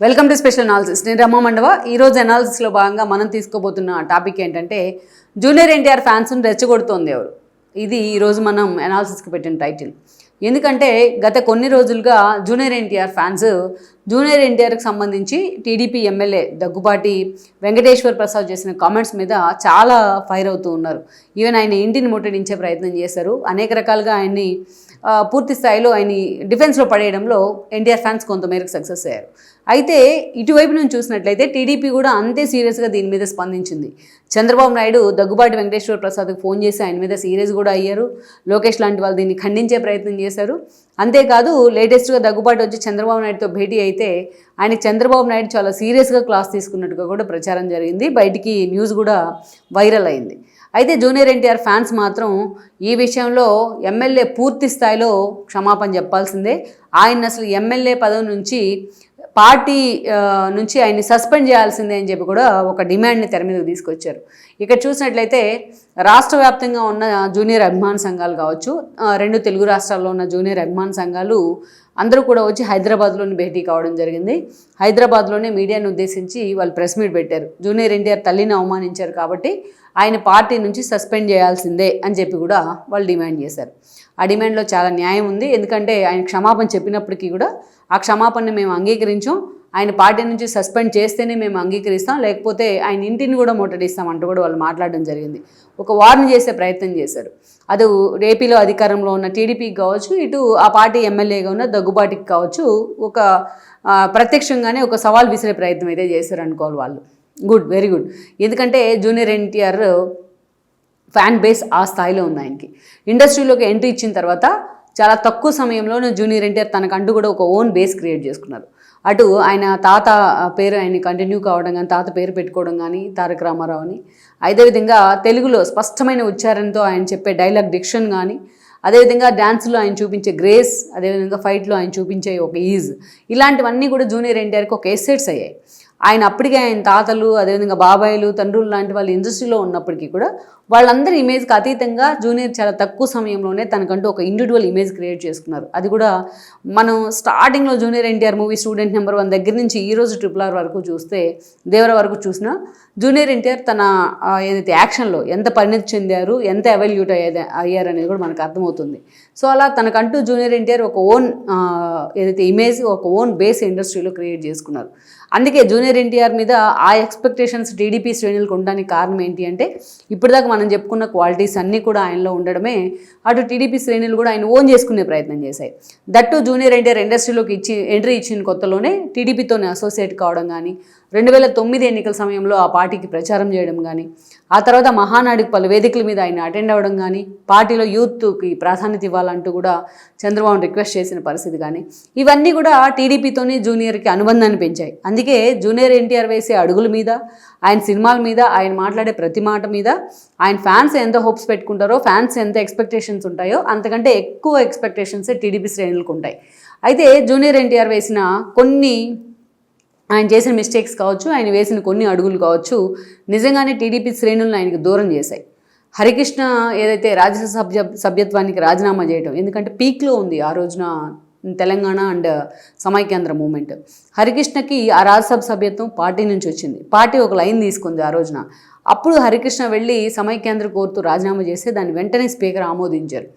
Welcome to special analysis నేను రమ్మ మండవ. ఈరోజు అనాలిసిస్లో భాగంగా మనం తీసుకోబోతున్న టాపిక్ ఏంటంటే జూనియర్ ఎన్టీఆర్ ఫ్యాన్స్ను రెచ్చగొడుతోంది ఎవరు? ఇది ఈరోజు మనం అనాలిసిస్కి పెట్టిన టైటిల్ ఎందుకంటే గత కొన్ని రోజులుగా జూనియర్ ఎన్టీఆర్ ఫ్యాన్స్ జూనియర్ ఎన్టీఆర్కి సంబంధించి టీడీపీ ఎమ్మెల్యే దగ్గుబాటి వెంకటేశ్వర్ ప్రసాద్ చేసిన కామెంట్స్ మీద చాలా ఫైర్ అవుతూ ఉన్నారు. ఈవెన్ ఆయన ఇంటిని ముట్టడించే ప్రయత్నం చేశారు. అనేక రకాలుగా ఆయన్ని పూర్తి స్థాయిలో ఆయన డిఫెన్స్లో పడేయడంలో ఎన్టీఆర్ ఫ్యాన్స్ కొంతమేరకు సక్సెస్ అయ్యారు. అయితే ఇటువైపు నుంచి చూసినట్లయితే టీడీపీ కూడా అంతే సీరియస్గా దీని మీద స్పందించింది. చంద్రబాబు నాయుడు దగ్గుబాటి వెంకటేశ్వర ప్రసాద్కి ఫోన్ చేసి ఆయన మీద సీరియస్ కూడా అయ్యారు. లోకేష్ లాంటి వాళ్ళు దీన్ని ఖండించే ప్రయత్నం చేశారు. అంతేకాదు లేటెస్ట్గా దగ్గుబాటు వచ్చి చంద్రబాబు నాయుడుతో భేటీ అయితే ఆయన చంద్రబాబు నాయుడు చాలా సీరియస్గా క్లాస్ తీసుకున్నట్టుగా కూడా ప్రచారం జరిగింది. బయటికి న్యూస్ కూడా వైరల్ అయింది. అయితే జూనియర్ ఎన్టీఆర్ ఫ్యాన్స్ మాత్రం ఈ విషయంలో ఎమ్మెల్యే పూర్తి స్థాయిలో క్షమాపణ చెప్పాల్సిందే. ఆయన అసలు ఎమ్మెల్యే పదవి నుంచి పార్టీ నుంచి ఆయన్ని సస్పెండ్ చేయాల్సిందే అని చెప్పి కూడా ఒక డిమాండ్ని తెర మీదకి తీసుకొచ్చారు. ఇక్కడ చూసినట్లయితే రాష్ట్ర వ్యాప్తంగా ఉన్న జూనియర్ అభిమాన్ సంఘాలు కావచ్చు రెండు తెలుగు రాష్ట్రాల్లో ఉన్న జూనియర్ అభిమాన్ సంఘాలు అందరూ కూడా వచ్చి హైదరాబాద్లోని భేటీ కావడం జరిగింది. హైదరాబాద్లోనే మీడియాను ఉద్దేశించి వాళ్ళు ప్రెస్ మీట్ పెట్టారు. జూనియర్ ఎన్టీఆర్ తల్లిని అవమానించారు కాబట్టి ఆయన పార్టీ నుంచి సస్పెండ్ చేయాల్సిందే అని చెప్పి కూడా వాళ్ళు డిమాండ్ చేశారు. ఆ డిమాండ్లో చాలా న్యాయం ఉంది. ఎందుకంటే ఆయన క్షమాపణ చెప్పినప్పటికీ కూడా ఆ క్షమాపణని మేము అంగీకరించాం. ఆయన పార్టీ నుంచి సస్పెండ్ చేస్తేనే మేము అంగీకరిస్తాం. లేకపోతే ఆయన ఇంటిని కూడా ముట్టడిస్తాం అంటూ కూడా వాళ్ళు మాట్లాడడం జరిగింది. ఒక వార్న్ చేసే ప్రయత్నం చేశారు. అది ఏపీలో అధికారంలో ఉన్న టీడీపీకి కావచ్చు ఇటు ఆ పార్టీ ఎమ్మెల్యేగా ఉన్న దగ్గుబాటికి కావచ్చు ఒక ప్రత్యక్షంగానే ఒక సవాల్ విసిరే ప్రయత్నం అయితే చేశారు అనుకోవాలి వాళ్ళు. Good very good. ఎందుకంటే జూనియర్ ఎన్టీఆర్ ఫ్యాన్ బేస్ ఆ స్థాయిలో ఉంది ఆయనకి. ఇండస్ట్రీలోకి ఎంట్రీ ఇచ్చిన తర్వాత చాలా తక్కువ సమయంలోనే జూనియర్ ఎన్టీఆర్ తనకంటూ కూడా ఒక ఓన్ బేస్ క్రియేట్ చేసుకున్నారు. అటు ఆయన తాత పేరు ఆయన కంటిన్యూ కావడం కానీ తాత పేరు పెట్టుకోవడం కానీ తారక రామారావు అని. అదేవిధంగా తెలుగులో స్పష్టమైన ఉచ్చారణతో ఆయన చెప్పే డైలాగ్ డిక్షన్ కానీ అదేవిధంగా డ్యాన్స్లో ఆయన చూపించే గ్రేస్ అదేవిధంగా ఫైట్లో ఆయన చూపించే ఒక ఈజ్ ఇలాంటివన్నీ కూడా జూనియర్ ఎన్టీఆర్కి ఒక ఎసెట్స్ అయ్యాయి. ఆయన అప్పటికే ఆయన తాతలు అదేవిధంగా బాబాయిలు తండ్రులు లాంటి వాళ్ళు ఇండస్ట్రీలో ఉన్నప్పటికీ కూడా వాళ్ళందరి ఇమేజ్కి అతీతంగా జూనియర్ చాలా తక్కువ సమయంలోనే తనకంటూ ఒక ఇండివిజువల్ ఇమేజ్ క్రియేట్ చేసుకున్నారు. అది కూడా మనం స్టార్టింగ్లో junior NTR movie student number one దగ్గర నుంచి ఈ రోజు ట్రిపుల్ ఆర్ వరకు చూస్తే దేవర వరకు చూసినా జూనియర్ ఎన్టీఆర్ తన ఏదైతే యాక్షన్లో ఎంత పరిణతి చెందారు ఎంత ఎవల్యూట్ అయ్యేది అయ్యారు అనేది కూడా మనకు అర్థమవుతుంది. సో అలా తనకంటూ జూనియర్ ఎన్టీఆర్ ఒక ఓన్ ఏదైతే ఇమేజ్ ఒక ఓన్ బేస్ ఇండస్ట్రీలో క్రియేట్ చేసుకున్నారు. అందుకే జూనియర్ ఎన్టీఆర్ మీద ఆ ఎక్స్పెక్టేషన్స్ టీడీపీ శ్రేణులకు ఉండడానికి కారణం ఏంటి అంటే ఇప్పటిదాకా మనం చెప్పుకున్న క్వాలిటీస్ అన్నీ కూడా ఆయనలో ఉండడమే అటు టీడీపీ శ్రేణులు కూడా ఆయన ఓన్ చేసుకునే ప్రయత్నం చేశాయి. దట్టు జూనియర్ ఎన్టీఆర్ ఇండస్ట్రీలోకి ఇచ్చి ఎంట్రీ ఇచ్చిన కొత్తలోనే టీడీపీతోనే అసోసియేట్ కావడం కానీ రెండు వేల తొమ్మిది ఎన్నికల సమయంలో ఆ పార్టీకి ప్రచారం చేయడం కానీ ఆ తర్వాత మహానాడికి పలు వేదికల మీద ఆయన అటెండ్ అవ్వడం కానీ పార్టీలో యూత్కి ప్రాధాన్యత ఇవ్వాలంటూ కూడా చంద్రబాబు రిక్వెస్ట్ చేసిన పరిస్థితి కానీ ఇవన్నీ కూడా టీడీపీతోనే జూనియర్కి అనుబంధాన్ని పెంచాయి. అందుకే జూనియర్ ఎన్టీఆర్ వేసే అడుగుల మీద ఆయన సినిమాల మీద ఆయన మాట్లాడే ప్రతి మాట మీద ఆయన ఫ్యాన్స్ ఎంత హోప్స్ పెట్టుకుంటారో ఫ్యాన్స్ ఎంత ఎక్స్పెక్టేషన్స్ ఉంటాయో అంతకంటే ఎక్కువ ఎక్స్పెక్టేషన్స్ టీడీపీ శ్రేణులకు ఉంటాయి. అయితే జూనియర్ ఎన్టీఆర్ వేసిన కొన్ని ఆయన చేసిన మిస్టేక్స్ కావచ్చు ఆయన వేసిన కొన్ని అడుగులు కావచ్చు నిజంగానే టీడీపీ శ్రేణులను ఆయనకు దూరం చేశాయి. హరికృష్ణ ఏదైతే రాజ్యసభ సభ్య సభ్యత్వానికి రాజీనామా చేయడం ఎందుకంటే పీక్లో ఉంది ఆ రోజున తెలంగాణ అండ్ సమైక్యాంధ్ర మూమెంట్. హరికృష్ణకి ఆ రాజ్యసభ సభ్యత్వం పార్టీ నుంచి వచ్చింది. పార్టీ ఒక లైన్ తీసుకుంది ఆ రోజున. అప్పుడు హరికృష్ణ వెళ్ళి సమైక్యాంధ్ర కోరుతూ రాజీనామా చేస్తే దాన్ని వెంటనే స్పీకర్ ఆమోదించారు.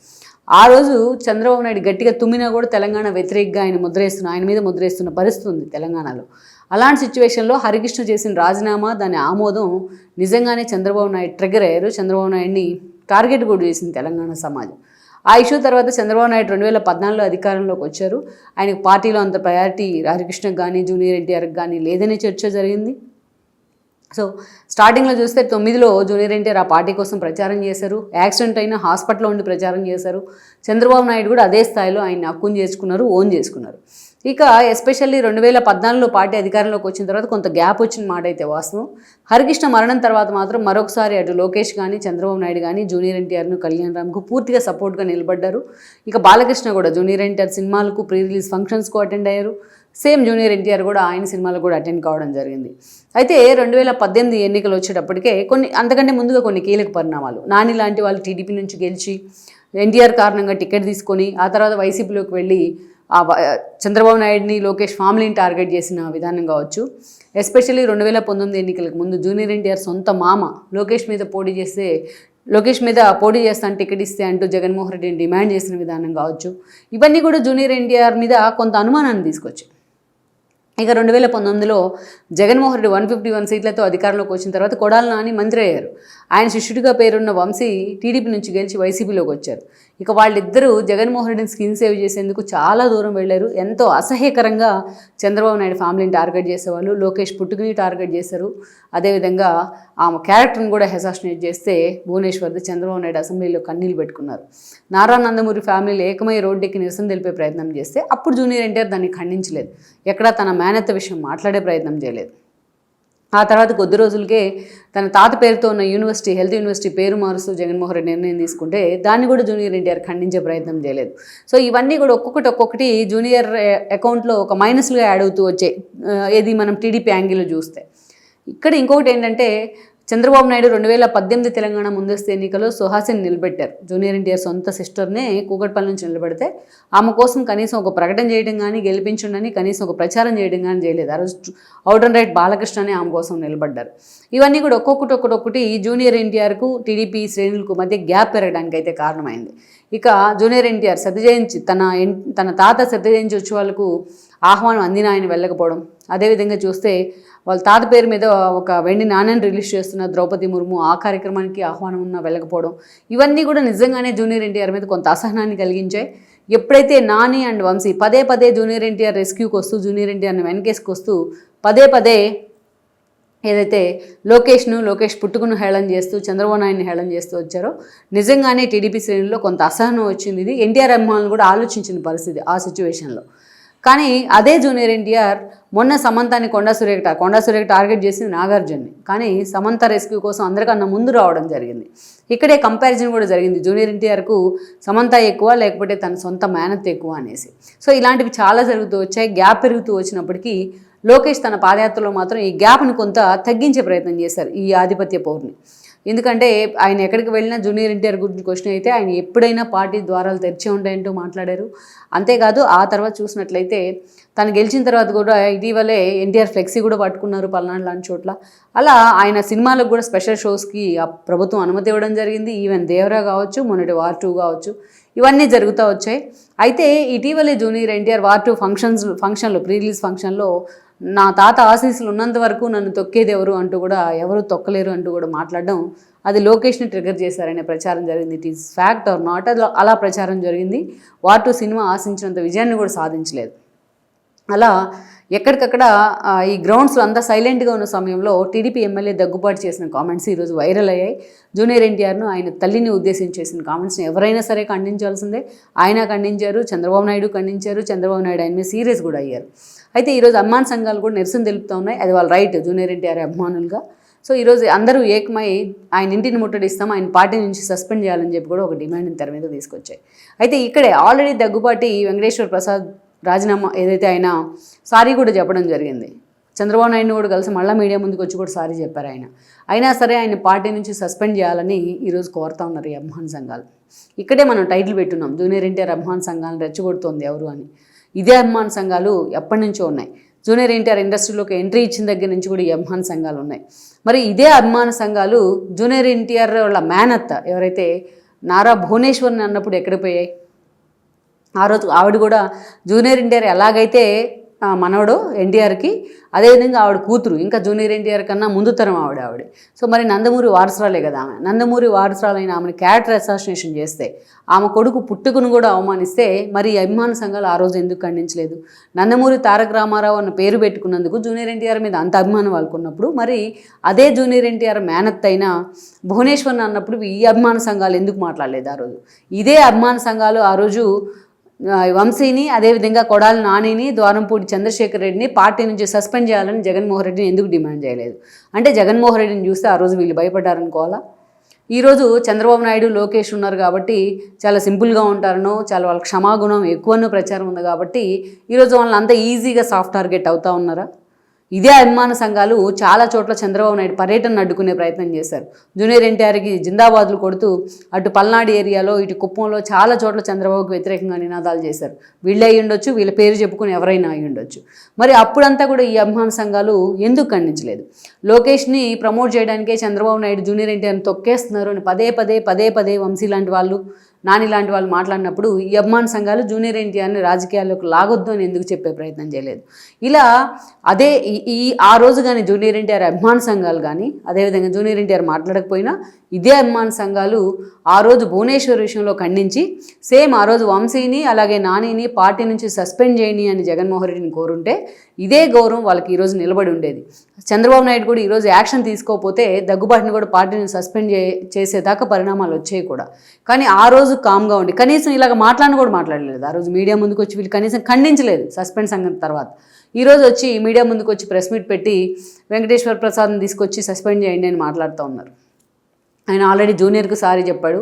ఆ రోజు చంద్రబాబు నాయుడు గట్టిగా తుమ్మినా కూడా తెలంగాణ వ్యతిరేకంగా ఆయన ముద్రేస్తున్న ఆయన మీద ముద్రేస్తున్న పరిస్థితి ఉంది తెలంగాణలో. అలాంటి సిచ్యువేషన్లో హరికృష్ణ చేసిన రాజీనామా దాని ఆమోదం నిజంగానే చంద్రబాబు నాయుడు ట్రిగర్ అయ్యారు. చంద్రబాబు నాయుడిని టార్గెట్ కూడా చేసింది తెలంగాణ సమాజం. ఆ ఇష్యూ తర్వాత చంద్రబాబు నాయుడు రెండు వేల పద్నాలుగులో అధికారంలోకి వచ్చారు. ఆయనకు పార్టీలో అంత ప్రయారిటీ హరికృష్ణకు కానీ జూనియర్ ఎన్టీఆర్కి కానీ లేదనే చర్చ జరిగింది. సో స్టార్టింగ్లో చూస్తే తొమ్మిదిలో జూనియర్ ఎన్టీఆర్ ఆ పార్టీ కోసం ప్రచారం చేశారు. యాక్సిడెంట్ అయినా హాస్పిటల్లో ఉండి ప్రచారం చేశారు. చంద్రబాబు నాయుడు కూడా అదే స్థాయిలో ఆయన హక్కుని చేసుకున్నారు ఓన్ చేసుకున్నారు. ఇక ఎస్పెషల్లీ రెండు వేల పద్నాలుగులో పార్టీ అధికారంలోకి వచ్చిన తర్వాత కొంత గ్యాప్ వచ్చిన మాట అయితే వాస్తవం. హరికృష్ణ మరణం తర్వాత మాత్రం మరొకసారి అటు లోకేష్ కానీ చంద్రబాబు నాయుడు కానీ జూనియర్ ఎన్టీఆర్ను కళ్యాణ్ రామ్కు పూర్తిగా సపోర్ట్గా నిలబడ్డారు. ఇక బాలకృష్ణ కూడా జూనియర్ ఎన్టీఆర్ సినిమాలకు ప్రీ రిలీజ్ ఫంక్షన్స్కు అటెండ్ అయ్యారు. సేమ్ జూనియర్ ఎన్టీఆర్ కూడా ఆయన సినిమాలకు కూడా అటెండ్ కావడం జరిగింది. అయితే రెండు వేల పద్దెనిమిది ఎన్నికలు వచ్చేటప్పటికే కొన్ని అంతకంటే ముందుగా కొన్ని కీలక పరిణామాలు. నాని లాంటి వాళ్ళు టీడీపీ నుంచి గెలిచి ఎన్టీఆర్ కారణంగా టికెట్ తీసుకొని ఆ తర్వాత వైసీపీలోకి వెళ్ళి ఆ చంద్రబాబు నాయుడిని లోకేష్ ఫ్యామిలీని టార్గెట్ చేసిన విధానం కావచ్చు. ఎస్పెషల్లీ రెండు వేల పంతొమ్మిది ఎన్నికలకు ముందు జూనియర్ ఎన్టీఆర్ సొంత మామ లోకేష్ మీద పోటీ చేస్తే లోకేష్ మీద పోటీ చేస్తాను టికెట్ ఇస్తే అంటూ జగన్మోహన్ రెడ్డిని డిమాండ్ చేసిన విధానం కావచ్చు. ఇవన్నీ కూడా జూనియర్ ఎన్టీఆర్ మీద కొంత అనుమానాన్ని తీసుకొచ్చాయి. ఇక రెండు వేల పంతొమ్మిదిలో Jaganmohan Reddy one fifty one సీట్లతో అధికారంలోకి వచ్చిన తర్వాత కొడాల నాని మంత్రి అయ్యారు. ఆయన శిష్యుడిగా పేరున్న వంశీ టీడీపీ నుంచి గెలిచి వైసీపీలోకి వచ్చారు. ఇక వాళ్ళిద్దరూ జగన్మోహన్ రెడ్డిని స్కిన్ సేవ్ చేసేందుకు చాలా దూరం వెళ్ళారు. ఎంతో అసహ్యకరంగా చంద్రబాబు నాయుడు ఫ్యామిలీని టార్గెట్ చేసేవాళ్ళు. లోకేష్ పుట్టుకుని టార్గెట్ చేశారు. అదేవిధంగా ఆమె క్యారెక్టర్ని కూడా హెసాసినేట్ చేస్తే భువనేశ్వర్ది చంద్రబాబు నాయుడు అసెంబ్లీలో కన్నీళ్ళు పెట్టుకున్నారు. నారా నందమూరి ఫ్యామిలీలు ఏకమై రోడ్డెక్కి నిరసన తెలిపే ప్రయత్నం చేస్తే అప్పుడు జూనియర్ ఎన్టీఆర్ దాన్ని ఖండించలేదు. ఎక్కడా తన మేనత్త విషయం మాట్లాడే ప్రయత్నం చేయలేదు. ఆ తర్వాత కొద్ది రోజులకే తన తాత పేరుతో ఉన్న యూనివర్సిటీ హెల్త్ యూనివర్సిటీ పేరు మారుస్తూ జగన్మోహన్ రెడ్డి నిర్ణయం తీసుకుంటే దాన్ని కూడా జూనియర్ ఎన్టీఆర్ ఖండించే ప్రయత్నం చేయలేదు. సో ఇవన్నీ కూడా ఒక్కొక్కటి ఒక్కొక్కటి జూనియర్ అకౌంట్లో ఒక మైనస్లుగా యాడ్ అవుతూ వచ్చాయి ఏది మనం టీడీపీ యాంగిల్లో చూస్తే. ఇక్కడ ఇంకొకటి ఏంటంటే చంద్రబాబు నాయుడు రెండు వేల పద్దెనిమిది తెలంగాణ ముందస్తు ఎన్నికలో సుహాసిని నిలబెట్టారు. జూనియర్ ఎన్టీఆర్ సొంత సిస్టర్నే కూకట్పల్లి నుంచి నిలబెడితే ఆమె కోసం కనీసం ఒక ప్రకటన చేయడం కానీ గెలిపించండి కనీసం ఒక ప్రచారం చేయడం కానీ చేయలేదు. ఆ రోజు అవుట్ అండ్ రైట్ బాలకృష్ణనే ఆమె కోసం నిలబడ్డారు. ఇవన్నీ కూడా ఒక్కొక్కటి ఒక్కొక్కటి జూనియర్ ఎన్టీఆర్కు టీడీపీ శ్రేణులకు మధ్య గ్యాప్ పెరగడానికి అయితే కారణమైంది. ఇక జూనియర్ ఎన్టీఆర్ సత్య తన తన తాత సత్య వచ్చే ఉత్సవాలకు ఆహ్వానం అందిన ఆయన వెళ్ళకపోవడం. అదేవిధంగా చూస్తే వాళ్ళ తాత పేరు మీద ఒక వెండి నాణ్యాన్ని రిలీజ్ చేస్తున్న ద్రౌపది ముర్ము ఆ కార్యక్రమానికి ఆహ్వానం ఉన్న వెళ్ళకపోవడం. ఇవన్నీ కూడా నిజంగానే జూనియర్ ఎన్టీఆర్ మీద కొంత అసహనాన్ని కలిగించాయి. ఎప్పుడైతే నాని అండ్ వంశీ పదే పదే జూనియర్ ఎన్టీఆర్ రెస్క్యూకి వస్తూ జూనియర్ ఎన్టీఆర్ని వెనకేసుకొస్తూ పదే పదే ఏదైతే లోకేష్ను లోకేష్ పుట్టుకును హేళన చేస్తూ చంద్రబాబు నాయుడిని హేళన చేస్తూ వచ్చారో నిజంగానే టీడీపీ శ్రేణుల్లో కొంత అసహనం వచ్చింది ఇది. ఎన్టీఆర్ అభిమానులు కూడా ఆలోచించిన పరిస్థితి ఆ సిచ్యువేషన్లో. కానీ అదే జూనియర్ ఎన్టీఆర్ మొన్న సమంతాన్ని కొండా సురేఖ కొండా సురేఖ టార్గెట్ చేసింది నాగార్జున్ని. కానీ సమంత రెస్క్యూ కోసం అందరికన్నా ముందు రావడం జరిగింది. ఇక్కడే కంపారిజన్ కూడా జరిగింది. జూనియర్ ఎన్టీఆర్కు సమంత ఎక్కువ లేకపోతే తన సొంత మేనత్ ఎక్కువ అనేసి. సో ఇలాంటివి చాలా జరుగుతూ వచ్చాయి. గ్యాప్ పెరుగుతూ వచ్చినప్పటికీ లోకేష్ తన పాదయాత్రలో మాత్రం ఈ గ్యాప్ని కొంత తగ్గించే ప్రయత్నం చేశారు ఈ ఆధిపత్య పౌరుని. ఎందుకంటే ఆయన ఎక్కడికి వెళ్ళినా జూనియర్ ఎన్టీఆర్ గురించి క్వశ్చన్ అయితే ఆయన ఎప్పుడైనా పార్టీ ద్వారాలు తెరిచే ఉంటాయంటూ మాట్లాడారు. అంతేకాదు ఆ తర్వాత చూసినట్లయితే తను గెలిచిన తర్వాత కూడా ఇటీవలే ఎన్టీఆర్ ఫ్లెక్సీ కూడా పట్టుకున్నారు పల్నాడు లాంటి చోట్ల. అలా ఆయన సినిమాలకు కూడా స్పెషల్ షోస్కి ఆ ప్రభుత్వం అనుమతి ఇవ్వడం జరిగింది. ఈవెన్ దేవరా కావచ్చు మొన్నటి వార్ టూ కావచ్చు ఇవన్నీ జరుగుతూ వచ్చాయి. అయితే ఇటీవలే junior NTR war two functions ఫంక్షన్లో ప్రీ రిలీజ్ ఫంక్షన్లో నా తాత ఆశీస్సులు ఉన్నంత వరకు నన్ను తొక్కేది ఎవరు అంటూ కూడా ఎవరు తొక్కలేరు అంటూ కూడా మాట్లాడడం అది లోకేష్ని ట్రిగర్ చేశారనే ప్రచారం జరిగింది. It is fact or not అలా అలా ప్రచారం జరిగింది. వాటు సినిమా ఆశించినంత విజయాన్ని కూడా సాధించలేదు. అలా ఎక్కడికక్కడ ఈ గ్రౌండ్స్లో అంతా సైలెంట్గా ఉన్న సమయంలో టీడీపీ ఎమ్మెల్యే దగ్గుబాటు చేసిన కామెంట్స్ ఈరోజు వైరల్ అయ్యాయి. జూనియర్ ఎన్టీఆర్ను ఆయన తల్లిని ఉద్దేశించి చేసిన కామెంట్స్ని ఎవరైనా సరే ఖండించాల్సిందే. ఆయన ఖండించారు చంద్రబాబు నాయుడు ఖండించారు చంద్రబాబు నాయుడు ఆయన మీద సీరియస్ కూడా అయ్యారు. అయితే ఈరోజు అమ్మాన్ సంఘాలు కూడా నిరసన తెలుపుతూ ఉన్నాయి. అది వాళ్ళ రైట్ జూనియర్ ఎన్టీఆర్ అభిమానులుగా. సో ఈరోజు అందరూ ఏకమై ఆయన ఇంటిని ముట్టడిస్తాం ఆయన పార్టీ నుంచి సస్పెండ్ చేయాలని చెప్పి కూడా ఒక డిమాండ్ని తెర మీద తీసుకొచ్చాయి. అయితే ఇక్కడే ఆల్రెడీ దగ్గుబాటి వెంకటేశ్వర ప్రసాద్ రాజీనామా ఏదైతే ఆయన సారీ కూడా చెప్పడం జరిగింది. చంద్రబాబు నాయుడు కూడా కలిసి మళ్ళీ మీడియా ముందుకు వచ్చి కూడా సారీ చెప్పారు ఆయన. అయినా సరే ఆయన పార్టీ నుంచి సస్పెండ్ చేయాలని ఈరోజు కోరుతా ఉన్నారు ఈ అభిమాన్ సంఘాలు. ఇక్కడే మనం టైటిల్ పెట్టున్నాం. జూనియర్ ఎన్టీఆర్ అభిమాన్ సంఘాలను రెచ్చగొడుతోంది ఎవరు అని. ఇదే అభిమాన్ సంఘాలు ఎప్పటి నుంచో ఉన్నాయి. జూనియర్ ఎన్టీఆర్ ఇండస్ట్రీలోకి ఎంట్రీ ఇచ్చిన దగ్గర నుంచి కూడా ఈ అభిమాన సంఘాలు ఉన్నాయి. మరి ఇదే అభిమాన సంఘాలు జూనియర్ ఎన్టీఆర్ వాళ్ళ మేనత్త ఎవరైతే నారా భువనేశ్వర్ని అన్నప్పుడు ఎక్కడ పోయాయి? ఆ రోజు ఆవిడ కూడా జూనియర్ ఎన్టీఆర్ ఎలాగైతే మనవడు ఎన్టీఆర్కి అదేవిధంగా ఆవిడ కూతురు ఇంకా జూనియర్ ఎన్టీఆర్ కన్నా ముందు తరం ఆవిడ ఆవిడ. సో మరి నందమూరి వారసురాలే కదా ఆమె. నందమూరి వారసురాలైన ఆమెను క్యారెక్టర్ అసాసినేషన్ చేస్తే ఆమె కొడుకు పుట్టుకను కూడా అవమానిస్తే మరి అభిమాన సంఘాలు ఆ రోజు ఎందుకు ఖండించలేదు? నందమూరి తారక రామారావు అన్న పేరు పెట్టుకున్నందుకు జూనియర్ ఎన్టీఆర్ మీద అంత అభిమానం వాళ్ళకున్నప్పుడు మరి అదే జూనియర్ ఎన్టీఆర్ మేనత్ అయిన భువనేశ్వర్ అన్నప్పుడు ఈ అభిమాన సంఘాలు ఎందుకు మాట్లాడలేదు ఆ రోజు? ఇదే అభిమాన సంఘాలు ఆ రోజు వంశీని అదేవిధంగా కొడాలి నానిని ద్వారంపూడి చంద్రశేఖర్ రెడ్డిని పార్టీ నుంచి సస్పెండ్ చేయాలని జగన్మోహన్ రెడ్డిని ఎందుకు డిమాండ్ చేయలేదు? అంటే జగన్మోహన్ రెడ్డిని చూస్తే ఆ రోజు వీళ్ళు భయపడ్డారనుకోవాలా? ఈరోజు చంద్రబాబు నాయుడు లోకేష్ ఉన్నారు కాబట్టి చాలా సింపుల్గా ఉంటారనో చాలా వాళ్ళ క్షమాగుణం ఎక్కువనో ప్రచారం ఉంది కాబట్టి ఈరోజు వాళ్ళని అంత ఈజీగా సాఫ్ట్ టార్గెట్ అవుతా ఉన్నారా? ఇదే అభిమాన సంఘాలు చాలా చోట్ల చంద్రబాబు నాయుడు పర్యటన అడ్డుకునే ప్రయత్నం చేశారు. జూనియర్ ఎన్టీఆర్కి జిందాబాద్లు కొడుతూ అటు పల్నాడు ఏరియాలో ఇటు కుప్పంలో చాలా చోట్ల చంద్రబాబుకి వ్యతిరేకంగా నినాదాలు చేశారు. వీళ్ళే అయి ఉండొచ్చు వీళ్ళ పేరు చెప్పుకుని ఎవరైనా అయి ఉండొచ్చు. మరి అప్పుడంతా కూడా ఈ అభిమాన సంఘాలు ఎందుకు ఖండించలేదు? లోకేష్ని ప్రమోట్ చేయడానికే చంద్రబాబు నాయుడు జూనియర్ ఎన్టీఆర్ని తొక్కేస్తున్నారు అని పదే పదే పదే పదే వంశీ లాంటి వాళ్ళు నాని లాంటి వాళ్ళు మాట్లాడినప్పుడు ఈ అభిమాన సంఘాలు జూనియర్ ఎన్టీఆర్ని రాజకీయాల్లోకి లాగొద్దు అని ఎందుకు చెప్పే ప్రయత్నం చేయలేదు. ఇలా అదే ఈ- ఆ రోజు కానీ జూనియర్ ఎన్టీఆర్ అభిమాన సంఘాలు కానీ అదేవిధంగా జూనియర్ ఎన్టీఆర్ మాట్లాడకపోయినా ఇదే అభిమాన సంఘాలు ఆ రోజు భువనేశ్వర్ విషయంలో ఖండించి సేమ్ ఆ రోజు వంశీని అలాగే నానిని పార్టీ నుంచి సస్పెండ్ చేయని అని జగన్మోహన్ రెడ్డిని కోరుంటే ఇదే గౌరవం వాళ్ళకి ఈరోజు నిలబడి ఉండేది. చంద్రబాబు నాయుడు కూడా ఈరోజు యాక్షన్ తీసుకోకపోతే దగ్గుబాటుని కూడా పార్టీని సస్పెండ్ చే చేసేదాకా పరిణామాలు వచ్చాయి కూడా. కానీ ఆ రోజు కామ్గా ఉండి కనీసం ఇలాగ మాట్లాడిన కూడా మాట్లాడలేదు. ఆ రోజు మీడియా ముందుకు వచ్చి వీళ్ళు కనీసం ఖండించలేదు సస్పెండ్ సంఘం తర్వాత. ఈరోజు వచ్చి మీడియా ముందుకు వచ్చి ప్రెస్ మీట్ పెట్టి వెంకటేశ్వర ప్రసాద్ని తీసుకొచ్చి సస్పెండ్ చేయండి అని మాట్లాడుతూ ఉన్నారు. ఆయన ఆల్రెడీ జూనియర్కి సారీ చెప్పాడు.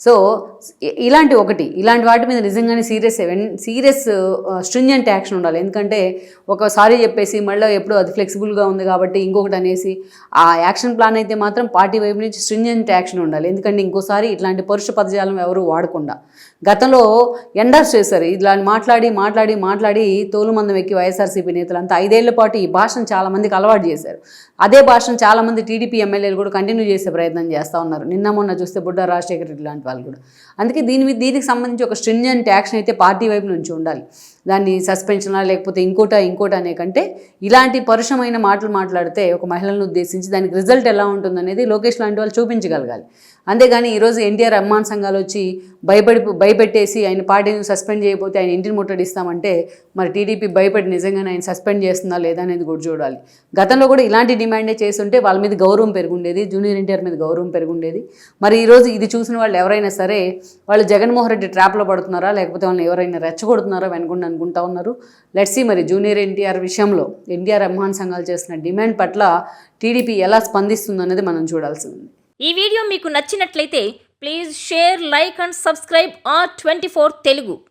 సో ఇలాంటి ఒకటి ఇలాంటి వాటి మీద నిజంగానే సీరియస్ సీరియస్ స్ట్రింజెంట్ యాక్షన్ ఉండాలి. ఎందుకంటే ఒకసారి చెప్పేసి మళ్ళీ ఎప్పుడు అది ఫ్లెక్సిబుల్గా ఉంది కాబట్టి ఇంకొకటి అనేసి ఆ యాక్షన్ ప్లాన్ అయితే మాత్రం పార్టీ వైపు నుంచి స్ట్రింజెంట్ యాక్షన్ ఉండాలి. ఎందుకంటే ఇంకోసారి ఇట్లాంటి పరుష పదజాలం ఎవరు వాడకుండా. గతంలో ఎండర్స్ చేశారు. ఇలా మాట్లాడి మాట్లాడి మాట్లాడి తోలుమందం ఎక్కి వైఎస్ఆర్సీపీ నేతలంతా ఐదేళ్ళ పాటు ఈ భాషను చాలామందికి అలవాటు చేశారు. అదే భాషను చాలామంది టీడీపీ ఎమ్మెల్యేలు కూడా కంటిన్యూ చేసే ప్రయత్నం చేస్తూ ఉన్నారు. నిన్న మొన్న చూస్తే బుడ్డ రాజశేఖర రెడ్డి వాళ్ళు కూడా. అందుకే దీని మీద దీనికి సంబంధించి ఒక స్ట్రింజెంట్ యాక్షన్ అయితే పార్టీ వైపు నుంచి ఉండాలి. దాన్ని సస్పెన్షనా లేకపోతే ఇంకోట ఇంకోట అనే కంటే ఇలాంటి పరుషమైన మాటలు మాట్లాడితే ఒక మహిళలను ఉద్దేశించి దానికి రిజల్ట్ ఎలా ఉంటుందనేది లోకేష్ లాంటి వాళ్ళు చూపించగలగాలి. అంతేగాని ఈరోజు ఎన్టీఆర్ అమ్మాన్ సంఘాలు వచ్చి భయపడి భయపెట్టేసి ఆయన పార్టీని సస్పెండ్ చేయకపోతే ఆయన ఇంటిని ముట్టడిస్తామంటే మరి టీడీపీ భయపడి నిజంగానే ఆయన సస్పెండ్ చేస్తుందా లేదా అనేది కూడా చూడాలి. గతంలో కూడా ఇలాంటి డిమాండే చేస్తుంటే వాళ్ళ మీద గౌరవం పెరుగుండేది జూనియర్ ఎన్టీఆర్ మీద గౌరవం పెరుగుండేది. మరి ఈరోజు ఇది చూసిన వాళ్ళు ఎవరైనా సరే వాళ్ళు జగన్మోహన్ రెడ్డి ట్రాప్లో పడుతున్నారా లేకపోతే వాళ్ళని ఎవరైనా రెచ్చగొడుతున్నారా వెనుకుండా అనుకుంటా ఉన్నారు. లెట్సీ మరి జూనియర్ ఎన్టీఆర్ విషయంలో ఎన్టీఆర్ అభిమాన్ సంఘాలు చేసిన డిమాండ్ పట్ల టీడీపీ ఎలా స్పందిస్తుందన్నది మనం చూడాల్సి ఉంది. ఈ వీడియో మీకు నచ్చినట్లయితే please share like and subscribe R twenty Telugu.